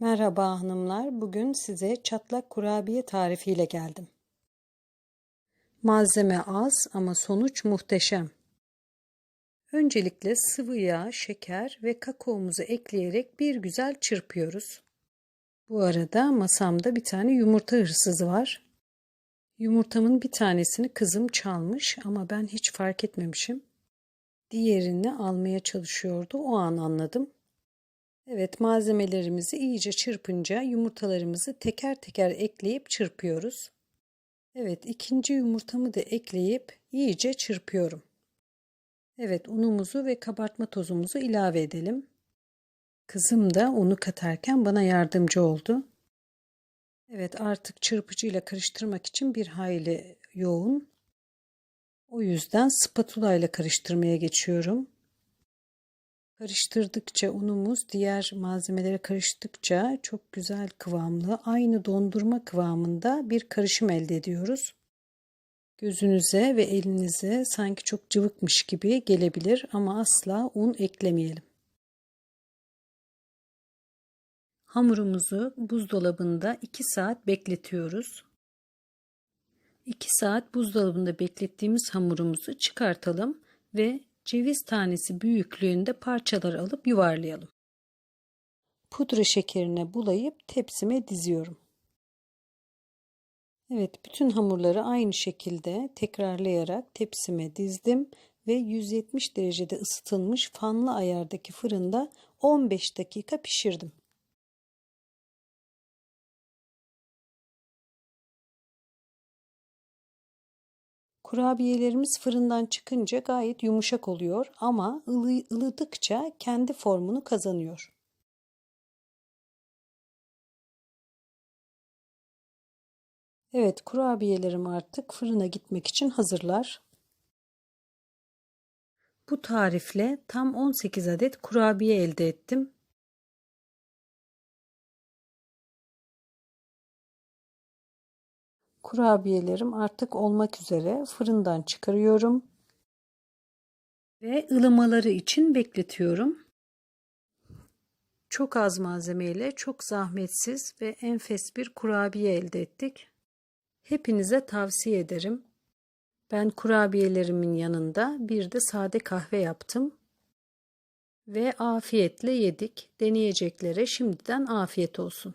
Merhaba hanımlar. Bugün size çatlak kurabiye tarifiyle geldim. Malzeme az ama sonuç muhteşem. Öncelikle sıvı yağ, şeker ve kakaomuzu ekleyerek bir güzel çırpıyoruz. Bu arada masamda bir tane yumurta hırsızı var. Yumurtamın bir tanesini kızım çalmış ama ben hiç fark etmemişim. Diğerini almaya çalışıyordu. O an anladım. Evet malzemelerimizi iyice çırpınca yumurtalarımızı teker teker ekleyip çırpıyoruz. Evet ikinci yumurtamı da ekleyip iyice çırpıyorum. Evet unumuzu ve kabartma tozumuzu ilave edelim. Kızım da unu katarken bana yardımcı oldu. Evet artık çırpıcıyla karıştırmak için bir hayli yoğun. O yüzden spatula ile karıştırmaya geçiyorum. Karıştırdıkça unumuz diğer malzemelere karıştıkça çok güzel kıvamlı, aynı dondurma kıvamında bir karışım elde ediyoruz. Gözünüze ve elinize sanki çok cıvıkmış gibi gelebilir ama asla un eklemeyelim. Hamurumuzu buzdolabında 2 saat bekletiyoruz. 2 saat buzdolabında beklettiğimiz hamurumuzu çıkartalım ve ceviz tanesi büyüklüğünde parçalar alıp yuvarlayalım. Pudra şekerine bulayıp tepsime diziyorum. Evet, bütün hamurları aynı şekilde tekrarlayarak tepsime dizdim ve 170 derecede ısıtılmış fanlı ayardaki fırında 15 dakika pişirdim. Kurabiyelerimiz fırından çıkınca gayet yumuşak oluyor ama ılı, ılıdıkça kendi formunu kazanıyor. Evet kurabiyelerim artık fırına gitmek için hazırlar. Bu tarifle tam 18 adet kurabiye elde ettim. Kurabiyelerim artık olmak üzere fırından çıkarıyorum. Ve ılımaları için bekletiyorum. Çok az malzemeyle çok zahmetsiz ve enfes bir kurabiye elde ettik. Hepinize tavsiye ederim. Ben kurabiyelerimin yanında bir de sade kahve yaptım. Ve afiyetle yedik. Deneyeceklere şimdiden afiyet olsun.